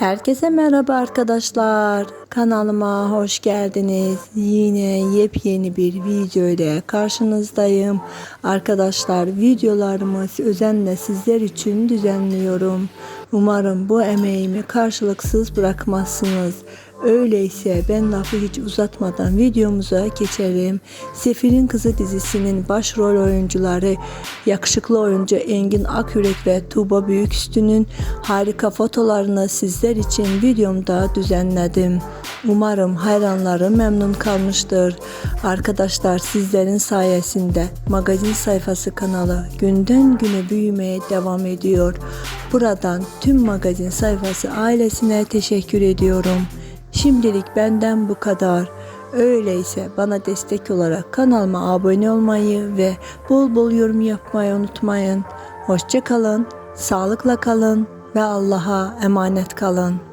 Herkese merhaba arkadaşlar. Kanalıma hoş geldiniz. Yine yepyeni bir video ile karşınızdayım. Arkadaşlar videolarımı özenle sizler için düzenliyorum. Umarım bu emeğimi karşılıksız bırakmazsınız. Öyleyse ben lafı hiç uzatmadan videomuza geçelim. Sefir'in Kızı dizisinin başrol oyuncuları yakışıklı oyuncu Engin Akyürek ve Tuğba Büyüküstü'nün harika fotolarını sizler için videomda düzenledim. Umarım hayranları memnun kalmıştır. Arkadaşlar sizlerin sayesinde magazin sayfası kanalı günden güne büyümeye devam ediyor. Buradan tüm magazin sayfası ailesine teşekkür ediyorum. Şimdilik benden bu kadar. Öyleyse bana destek olarak kanalıma abone olmayı ve bol bol yorum yapmayı unutmayın. Hoşça kalın, sağlıkla kalın ve Allah'a emanet kalın.